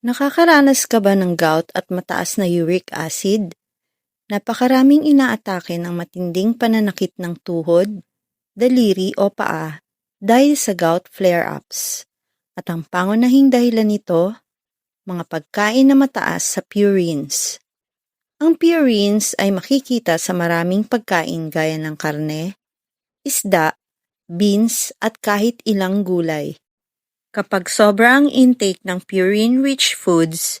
Nakakaranas ka ba ng gout at mataas na uric acid? Napakaraming inaatake ng matinding pananakit ng tuhod, daliri o paa dahil sa gout flare-ups. At ang pangunahing dahilan nito, mga pagkain na mataas sa purines. Ang purines ay makikita sa maraming pagkain gaya ng karne, isda, beans at kahit ilang gulay. Kapag sobra ang intake ng purine-rich foods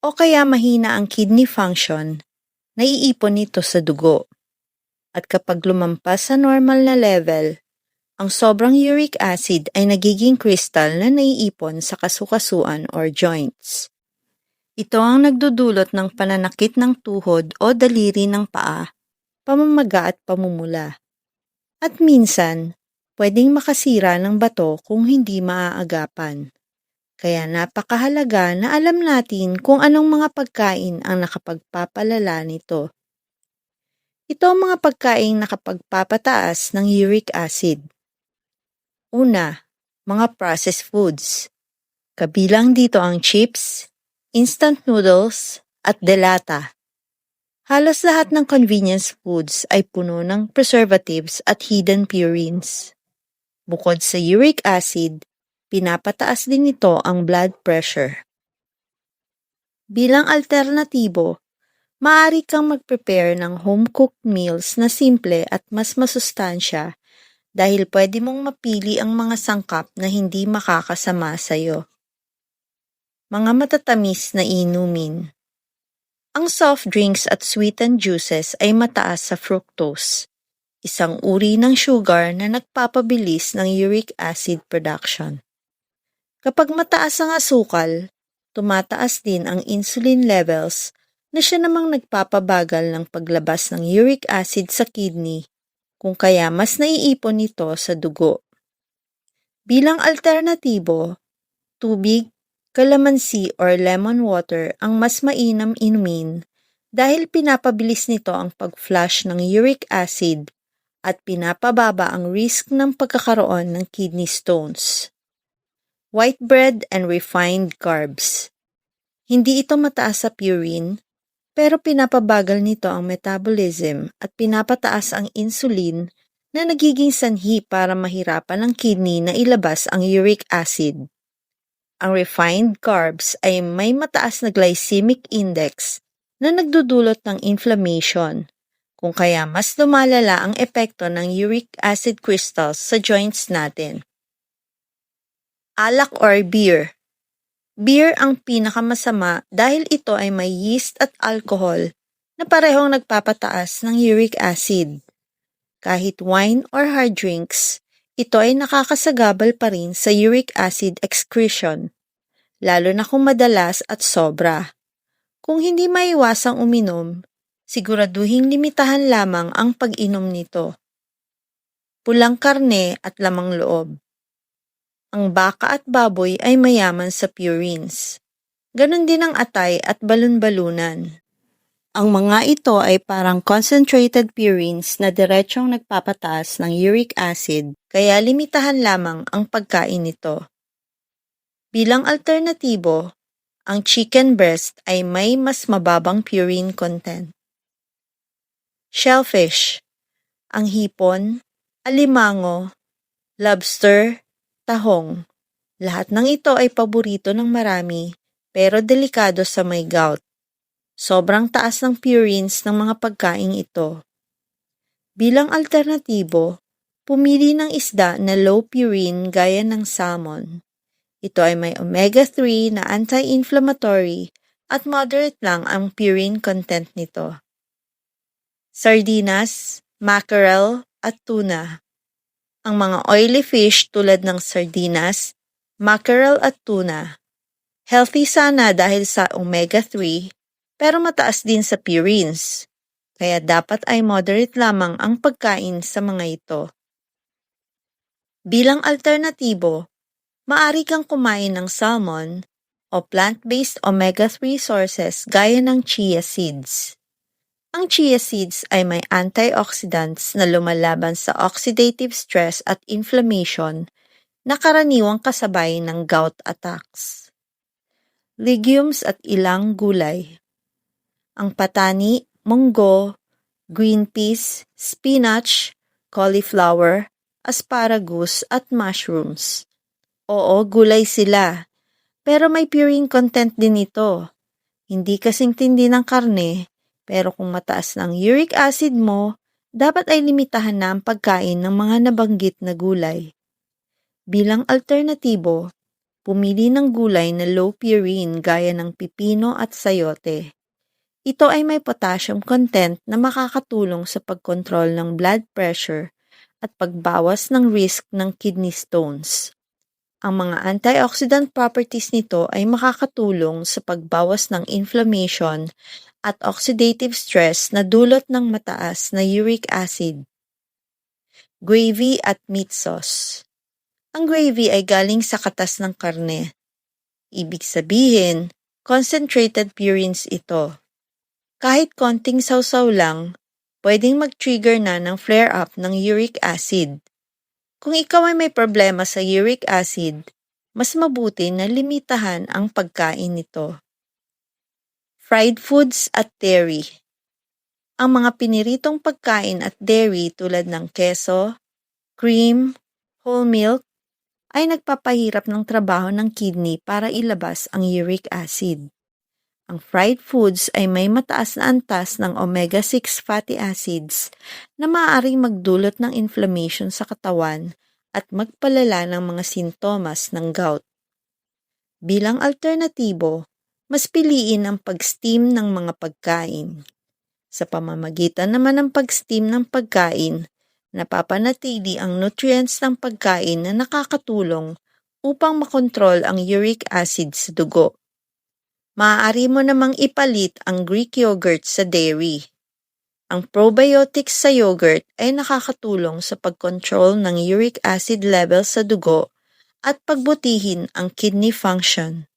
o kaya mahina ang kidney function, naiipon ito sa dugo. At kapag lumampas sa normal na level, ang sobrang uric acid ay nagiging crystal na naiipon sa kasukasuan or joints. Ito ang nagdudulot ng pananakit ng tuhod o daliri ng paa, pamamaga at pamumula. At minsan, pwedeng makasira ng bato kung hindi maaagapan. Kaya napakahalaga na alam natin kung anong mga pagkain ang nakapagpapalala nito. Ito ang mga pagkain nakapagpapataas ng uric acid. Una, mga processed foods. Kabilang dito ang chips, instant noodles, at delata. Halos lahat ng convenience foods ay puno ng preservatives at hidden purines. Bukod sa uric acid, pinapataas din ito ang blood pressure. Bilang alternatibo, maaari kang mag-prepare ng home-cooked meals na simple at mas masustansya dahil pwede mong mapili ang mga sangkap na hindi makakasama sa'yo. Mga matatamis na inumin Ang soft drinks at sweetened juices ay mataas sa fructose isang uri ng sugar na nagpapabilis ng uric acid production. Kapag mataas ang asukal, tumataas din ang insulin levels na siya namang nagpapabagal ng paglabas ng uric acid sa kidney kung kaya mas naiipon ito sa dugo. Bilang alternatibo, tubig, kalamansi or lemon water ang mas mainam inumin dahil pinapabilis nito ang pag-flush ng uric acid at pinapababa ang risk ng pagkakaroon ng kidney stones. White bread and refined carbs. Hindi ito mataas sa purine, pero pinapabagal nito ang metabolism at pinapataas ang insulin na nagiging sanhi para mahirapan ng kidney na ilabas ang uric acid. Ang refined carbs ay may mataas na glycemic index na nagdudulot ng inflammation kung kaya mas lumalala ang epekto ng uric acid crystals sa joints natin. Alak or beer. Beer ang pinakamasama dahil ito ay may yeast at alcohol na parehong nagpapataas ng uric acid. Kahit wine or hard drinks, ito ay nakakasagabal pa rin sa uric acid excretion, lalo na kung madalas at sobra. Kung hindi maiwasang uminom, siguraduhing limitahan lamang ang pag-inom nito. Pulang karne at lamang loob. Ang baka at baboy ay mayaman sa purines. Ganon din ang atay at balon-balunan. Ang mga ito ay parang concentrated purines na diretsyong nagpapataas ng uric acid kaya limitahan lamang ang pagkain nito. Bilang alternatibo, ang chicken breast ay may mas mababang purine content. Shellfish, ang hipon, alimango, lobster, tahong. Lahat ng ito ay paborito ng marami pero delikado sa may gout. Sobrang taas ng purines ng mga pagkain ito. Bilang alternatibo, pumili ng isda na low purine gaya ng salmon. Ito ay may omega-3 na anti-inflammatory at moderate lang ang purine content nito sardinas, mackerel, at tuna. Ang mga oily fish tulad ng sardinas, mackerel at tuna. Healthy sana dahil sa omega-3 pero mataas din sa purines. Kaya dapat ay moderate lamang ang pagkain sa mga ito. Bilang alternatibo, maari kang kumain ng salmon o plant-based omega-3 sources gaya ng chia seeds. Ang chia seeds ay may antioxidants na lumalaban sa oxidative stress at inflammation na karaniwang kasabay ng gout attacks. legumes at ilang gulay. Ang patani, munggo, green peas, spinach, cauliflower, asparagus at mushrooms. Oo, gulay sila. Pero may purine content din ito. Hindi kasing tindi ng karne, pero kung mataas ng uric acid mo, dapat ay limitahan na ang pagkain ng mga nabanggit na gulay. Bilang alternatibo, pumili ng gulay na low purine gaya ng pipino at sayote. Ito ay may potassium content na makakatulong sa pagkontrol ng blood pressure at pagbawas ng risk ng kidney stones. Ang mga antioxidant properties nito ay makakatulong sa pagbawas ng inflammation at oxidative stress na dulot ng mataas na uric acid. Gravy at meat sauce. Ang gravy ay galing sa katas ng karne. Ibig sabihin, concentrated purines ito. Kahit konting sausaw lang, pwedeng mag-trigger na ng flare-up ng uric acid. Kung ikaw ay may problema sa uric acid, mas mabuti na limitahan ang pagkain nito. Fried foods at dairy. Ang mga piniritong pagkain at dairy tulad ng keso, cream, whole milk, ay nagpapahirap ng trabaho ng kidney para ilabas ang uric acid. Ang fried foods ay may mataas na antas ng omega-6 fatty acids na maaaring magdulot ng inflammation sa katawan at magpalala ng mga sintomas ng gout. Bilang alternatibo, mas piliin ang pag-steam ng mga pagkain. Sa pamamagitan naman ng pag-steam ng pagkain, napapanatili ang nutrients ng pagkain na nakakatulong upang makontrol ang uric acid sa dugo. Maaari mo namang ipalit ang Greek yogurt sa dairy. Ang probiotics sa yogurt ay nakakatulong sa pagkontrol ng uric acid level sa dugo at pagbutihin ang kidney function.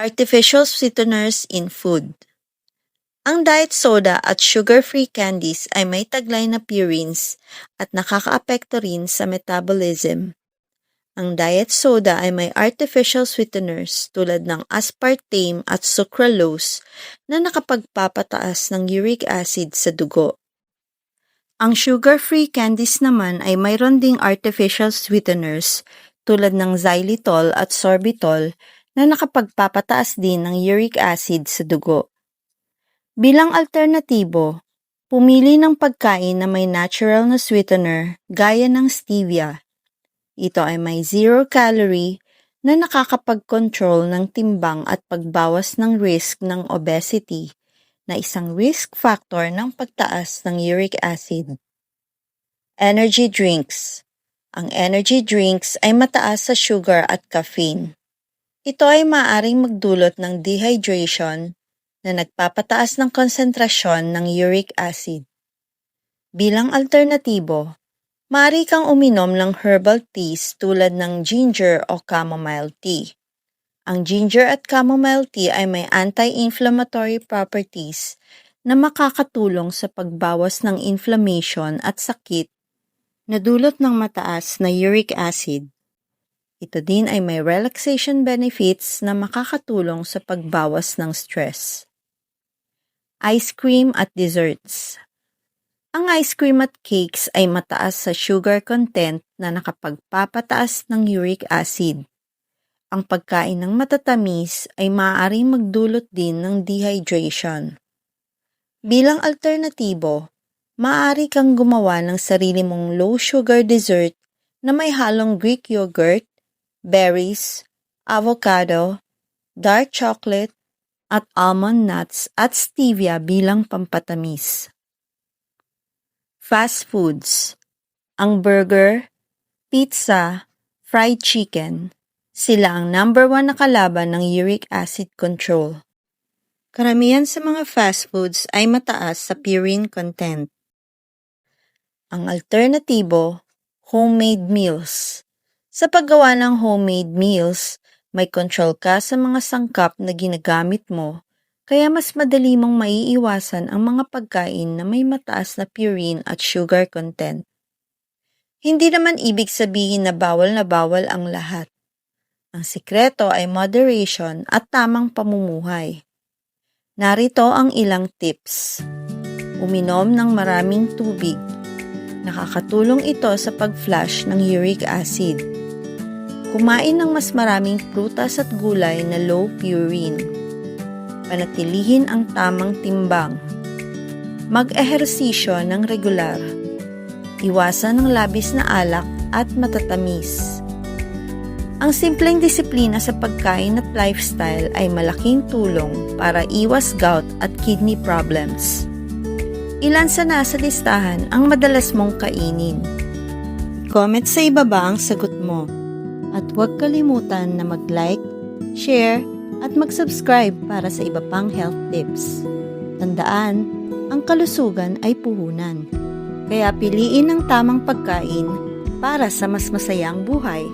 Artificial sweeteners in food. Ang diet soda at sugar-free candies ay may taglay na purines at nakakaapekto rin sa metabolism. Ang diet soda ay may artificial sweeteners tulad ng aspartame at sucralose na nakapagpapataas ng uric acid sa dugo. Ang sugar-free candies naman ay mayroon ding artificial sweeteners tulad ng xylitol at sorbitol na nakapagpapataas din ng uric acid sa dugo. Bilang alternatibo, pumili ng pagkain na may natural na sweetener gaya ng stevia ito ay may zero calorie na nakakapag-control ng timbang at pagbawas ng risk ng obesity na isang risk factor ng pagtaas ng uric acid. Energy drinks. Ang energy drinks ay mataas sa sugar at caffeine. Ito ay maaaring magdulot ng dehydration na nagpapataas ng konsentrasyon ng uric acid. Bilang alternatibo, Maaari kang uminom ng herbal teas tulad ng ginger o chamomile tea. Ang ginger at chamomile tea ay may anti-inflammatory properties na makakatulong sa pagbawas ng inflammation at sakit na dulot ng mataas na uric acid. Ito din ay may relaxation benefits na makakatulong sa pagbawas ng stress. Ice cream at desserts. Ang ice cream at cakes ay mataas sa sugar content na nakapagpapataas ng uric acid. Ang pagkain ng matatamis ay maaaring magdulot din ng dehydration. Bilang alternatibo, maaari kang gumawa ng sarili mong low-sugar dessert na may halong Greek yogurt, berries, avocado, dark chocolate, at almond nuts at stevia bilang pampatamis. Fast foods. Ang burger, pizza, fried chicken, sila ang number one na kalaban ng uric acid control. Karamihan sa mga fast foods ay mataas sa purine content. Ang alternatibo, homemade meals. Sa paggawa ng homemade meals, may control ka sa mga sangkap na ginagamit mo kaya mas madali mong maiiwasan ang mga pagkain na may mataas na purine at sugar content. Hindi naman ibig sabihin na bawal na bawal ang lahat. Ang sikreto ay moderation at tamang pamumuhay. Narito ang ilang tips. Uminom ng maraming tubig. Nakakatulong ito sa pag-flush ng uric acid. Kumain ng mas maraming prutas at gulay na low purine. Panatilihin ang tamang timbang. Mag-ehersisyo ng regular. Iwasan ng labis na alak at matatamis. Ang simpleng disiplina sa pagkain at lifestyle ay malaking tulong para iwas gout at kidney problems. Ilan sa nasa listahan ang madalas mong kainin? Comment sa ibaba ang sagot mo. At huwag kalimutan na mag-like, share, at mag-subscribe para sa iba pang health tips. Tandaan, ang kalusugan ay puhunan. Kaya piliin ang tamang pagkain para sa mas masayang buhay.